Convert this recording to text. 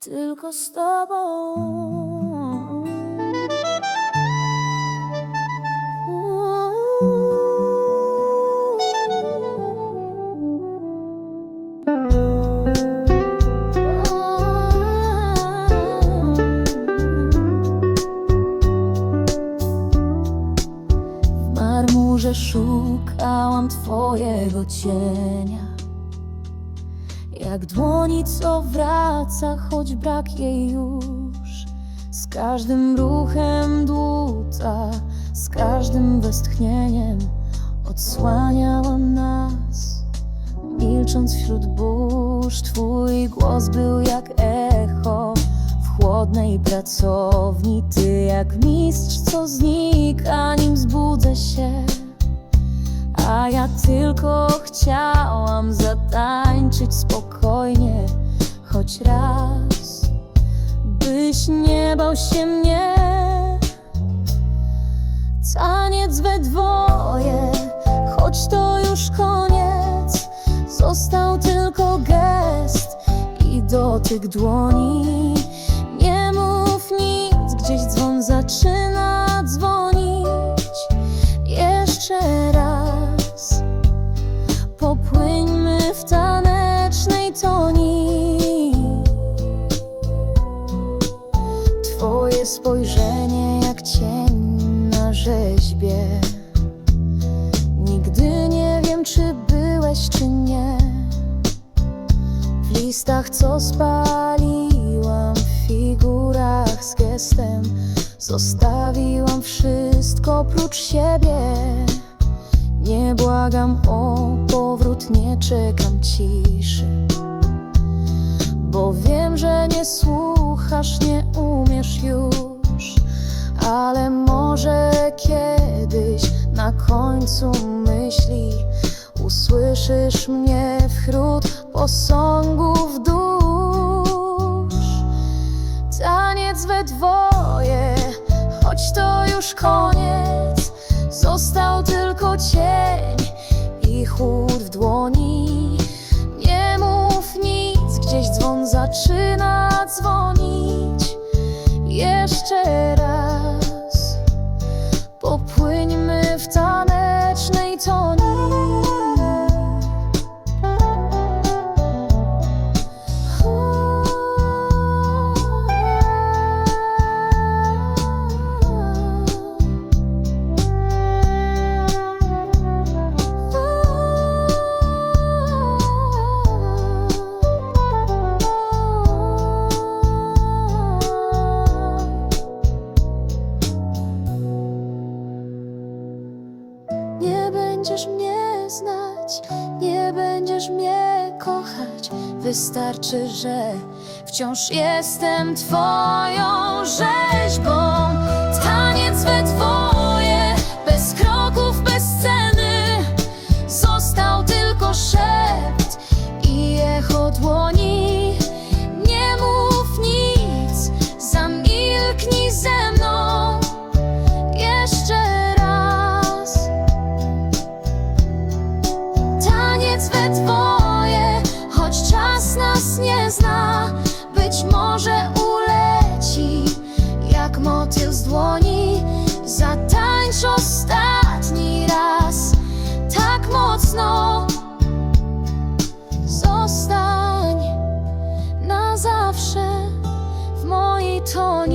tylko z tobą. Marmurze szukałam twojego cienia Jak dłoni, co wraca, choć brak jej już Z każdym ruchem dłuta, z każdym westchnieniem Odsłaniałam nas Milcząc wśród burz, twój głos był jak echo w chłodnej pracowni. Ty jak mistrz, co znika, nim zbudzę się. A ja tylko chciałam nie bał się mnie. Taniec we dwoje, choć to już koniec, został tylko gest i dotyk dłoni. Nie mów nic, gdzieś dzwon zaczyna dzwonić. Jeszcze raz popłyńmy w tanecznej spojrzenie jak cień na rzeźbie. Nigdy nie wiem, czy byłeś, czy nie. W listach, co spaliłam, w figurach z gestem, zostawiłam wszystko prócz siebie. Nie błagam o powrót, nie czekam ciszy. Bo wiem, że nie słuchasz, nie umiesz już, ale może kiedyś na końcu myśli usłyszysz mnie wśród posągów dusz. Taniec we dwoje, choć to już koniec, został tylko cień i chłód w dłoni. Nie mów nic, gdzieś dzwon zaczyna dzwonić. Będziesz mnie znać, nie będziesz mnie kochać. Wystarczy, że wciąż jestem Twoją rzeźbą. Nas nie zna, być może uleci jak motyl z dłoni. Zatańcz ostatni raz, tak mocno. Zostań na zawsze w mojej toni.